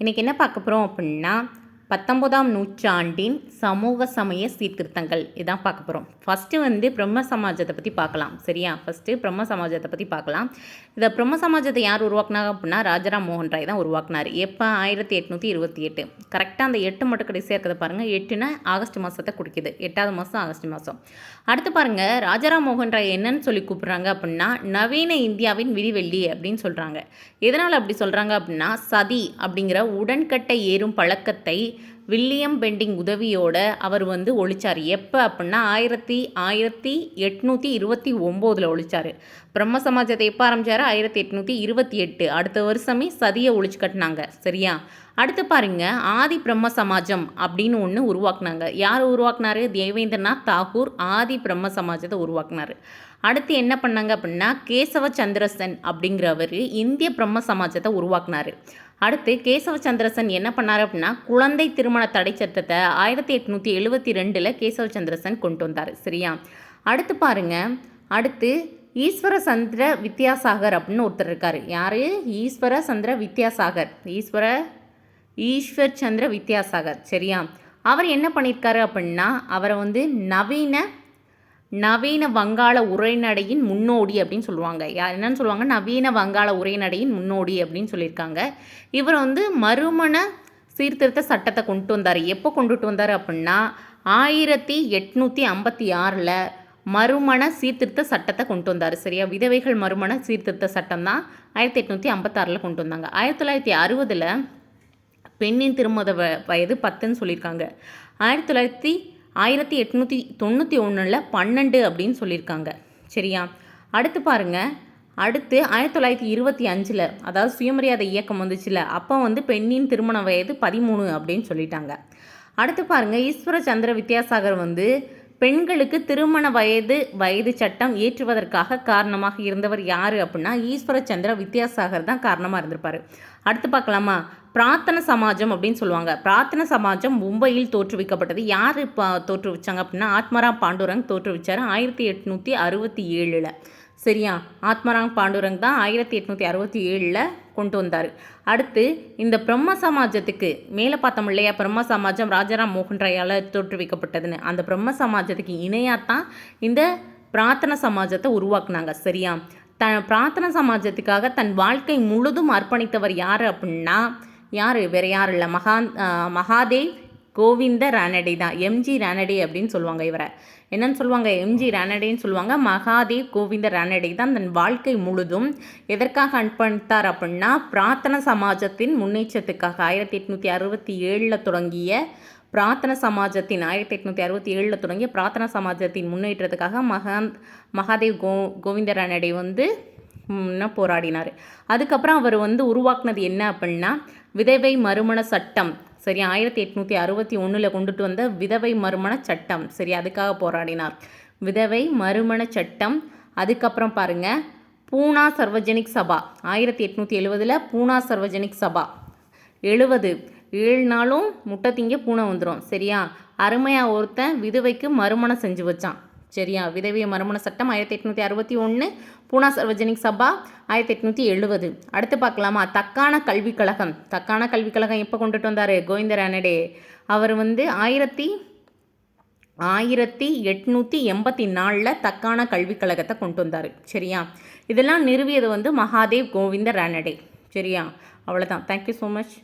இன்றைக்கி என்ன பார்க்க போகிறோம் அப்படின்னா பத்தொன்பதாம் நூற்றாண்டின் சமூக சமய சீர்திருத்தங்கள். இதான் பார்க்க போகிறோம் ஃபஸ்ட்டு வந்து பிரம்ம சமாஜத்தை பற்றி பார்க்கலாம். சரியா? ஃபஸ்ட்டு பிரம்ம சமாஜத்தை பற்றி பார்க்கலாம். இந்த பிரம்ம சமாஜத்தை யார் உருவாக்குனாங்க அப்படின்னா ராஜராம் மோகன் ராய் தான் உருவாக்குனார். எப்போ? ஆயிரத்தி எட்நூற்றி இருபத்தி எட்டு. கரெக்டாக அந்த எட்டு மட்டும் கடைசியாக இருக்கிறத பாருங்கள் எட்டுனா ஆகஸ்ட் மாதத்தை குடிக்குது எட்டாவது மாதம் ஆகஸ்ட் மாதம் அடுத்து பாருங்கள் ராஜாராம் மோகன் ராய் என்னன்னு சொல்லி கூப்பிட்றாங்க அப்படின்னா நவீன இந்தியாவின் விடிவெள்ளி அப்படின்னு சொல்கிறாங்க எதனால் அப்படி சொல்கிறாங்க அப்படின்னா சதி அப்படிங்கிற உடன்கட்டை ஏறும் பழக்கத்தை வில்லியம் பெண்டிங் உதவியோட அவர் வந்து ஒழிச்சார். எப்போ அப்படின்னா ஆயிரத்தி ஆயிரத்தி எட்நூற்றி இருபத்தி ஒம்போதில் ஒழிச்சார். பிரம்ம சமாஜத்தை எப்போ ஆரம்பித்தார் ஆயிரத்தி எட்நூற்றி இருபத்தி எட்டு. அடுத்த வருஷமே சதியை ஒழிச்சு கட்டினாங்க. சரியா? அடுத்து பாருங்க ஆதி பிரம்ம சமாஜம் அப்படின்னு ஒன்று உருவாக்குனாங்க. யார் உருவாக்குனாரு? தேவேந்திரநாத் தாகூர் ஆதி பிரம்ம சமாஜத்தை உருவாக்குனாரு. அடுத்து என்ன பண்ணாங்க அப்படின்னா கேசவ சந்திரசன் அப்படிங்கிறவர் இந்திய பிரம்ம சமாஜத்தை உருவாக்குனாரு. அடுத்து கேசவ சந்திரசன் என்ன பண்ணார் அப்படின்னா குழந்தை திருமண தடை சட்டத்தை ஆயிரத்தி எட்நூற்றி எழுபத்தி ரெண்டில் கேசவ சந்திரசன் கொண்டு வந்தார். சரியா? அடுத்து பாருங்க அடுத்து ஈஸ்வர சந்திர வித்யாசாகர் அப்படின்னு ஒருத்தர் இருக்கார். யார்? ஈஸ்வர சந்திர வித்யாசாகர். ஈஸ்வர ஈஸ்வர் சந்திர வித்யாசாகர் சரியா? அவர் என்ன பண்ணியிருக்காரு அப்படின்னா அவரை வந்து நவீன நவீன வங்காள உரைநடையின் முன்னோடி அப்படின்னு சொல்லுவாங்க. யார் என்னன்னு சொல்லுவாங்க? நவீன வங்காள உரைநடையின் முன்னோடி அப்படின்னு சொல்லியிருக்காங்க. இவர் வந்து மறுமண சீர்திருத்த சட்டத்தை கொண்டு வந்தார். எப்போ கொண்டுட்டு வந்தார் அப்படின்னா ஆயிரத்தி எட்நூற்றி ஐம்பத்தி ஆறில் மறுமண சீர்திருத்த சட்டத்தை கொண்டு வந்தார் சரியா? விதவைகள் மறுமண சீர்திருத்த சட்டம் தான் ஆயிரத்தி எட்நூற்றி ஐம்பத்தாறில் கொண்டு வந்தாங்க. ஆயிரத்தி தொள்ளாயிரத்தி அறுபதில் பெண்ணின் திருமத வ வயது பத்துன்னு சொல்லியிருக்காங்க. ஆயிரத்தி தொள்ளாயிரத்தி ஆயிரத்தி எட்நூற்றி தொண்ணூற்றி ஒன்றில் பன்னெண்டு அப்படின்னு சொல்லியிருக்காங்க. சரியா? அடுத்து பாருங்கள் அடுத்து ஆயிரத்தி தொள்ளாயிரத்தி இருபத்தி அஞ்சில் அதாவது சுயமரியாதை இயக்கம் வந்துச்சுல அப்போ வந்து பெண்ணின் திருமண வயது பதிமூணு அப்படின்னு சொல்லிட்டாங்க. அடுத்து பாருங்கள் ஈஸ்வர சந்திர வித்யாசாகர் வந்து பெண்களுக்கு திருமண வயது வயது சட்டம் ஏற்றுவதற்காக காரணமாக இருந்தவர் யார் அப்படின்னா ஈஸ்வர சந்திர வித்யாசாகர் தான் காரணமாக இருந்திருப்பார். அடுத்து பார்க்கலாமா? பிரார்த்தன சமாஜம் அப்படின்னு சொல்லுவாங்க. பிரார்த்தன சமாஜம் மும்பையில் தோற்றுவிக்கப்பட்டது. யார் இப்போ தோற்றுவிச்சாங்க அப்படின்னா ஆத்மராம் பாண்டுரங் தோற்றுவிச்சார் ஆயிரத்தி எட்நூற்றி அறுபத்தி ஏழில். சரியா? ஆத்மராங் பாண்டுரங் தான் ஆயிரத்தி எட்நூற்றி அறுபத்தி ஏழில் கொண்டு வந்தார். அடுத்து இந்த பிரம்ம சமாஜத்துக்கு மேலே பார்த்தோம் இல்லையா பிரம்ம சமாஜம் ராஜாராம் மோகன் ராயால் தோற்றுவிக்கப்பட்டதுன்னு. அந்த பிரம்ம சமாஜத்துக்கு இணையாக தான் இந்த பிரார்த்தன சமாஜத்தை உருவாக்குனாங்க. சரியா? த பிரார்த்தன சமாஜத்துக்காக தன் வாழ்க்கை முழுதும் அர்ப்பணித்தவர் யார் அப்படின்னா யார்? வேறு யார் இல்லை. மகா மகாதேவ் கோவிந்த ரானடே தான். எம்ஜி ரானடே அப்படின்னு சொல்லுவாங்க இவரை. என்னன்னு சொல்லுவாங்க? எம்ஜி ரானடேன்னு சொல்லுவாங்க. மகாதேவ் கோவிந்த ரானடே தான் தன் வாழ்க்கை முழுதும் எதற்காக அர்ப்பணித்தார் அப்படின்னா பிரார்த்தன சமாஜத்தின் முன்னேற்றத்துக்காக. ஆயிரத்தி எட்நூற்றி அறுபத்தி ஏழில் தொடங்கிய பிரார்த்தன சமாஜத்தின் ஆயிரத்தி எட்நூற்றி அறுபத்தி ஏழில் தொடங்கிய பிரார்த்தன சமாஜத்தின் முன்னேற்றத்துக்காக மகா மகாதேவ் கோ கோவிந்த ரானடே வந்து போராடினார். அதுக்கப்புறம் அவர் வந்து உருவாக்குனது என்ன அப்படின்னா விதவை மறுமண சட்டம். சரி ஆயிரத்தி எட்நூற்றி அறுபத்தி ஒன்றில் கொண்டுட்டு வந்த விதவை மறுமண சட்டம். சரி அதுக்காக போராடினார். விதவை மறுமண சட்டம். அதுக்கப்புறம் பாருங்கள் பூனா சர்வஜனிக் சபா. ஆயிரத்தி எட்நூற்றி எழுபதில் பூனா சர்வஜனிக் சபா. எழுபது ஏழு நாளும் முட்டை திங்க பூனை வந்துடும் சரியா? அருமையாக ஒருத்தன் விதவைக்கு மறுமணம் செஞ்சு வச்சான். சரியா? விதவிய மறுமண சட்டம் ஆயிரத்தி எட்நூற்றி அறுபத்தி ஒன்று பூனா சர்வஜனிக் சபா ஆயிரத்தி எட்நூற்றி எழுபது. அடுத்து பார்க்கலாமா? தக்கான கல்விக் கழகம். தக்கான கல்விக் கழகம் எப்போ கொண்டுட்டு வந்தார்? கோவிந்த ரானடே அவர் வந்து ஆயிரத்தி ஆயிரத்தி எட்நூற்றி எண்பத்தி நாலில் தக்கான கல்விக் கழகத்தை கொண்டு வந்தார். சரியா? இதெல்லாம் நிறுவியது வந்து மகாதேவ் கோவிந்த ரானடே சரியா? அவ்வளோதான் தேங்க்யூ ஸோ மச்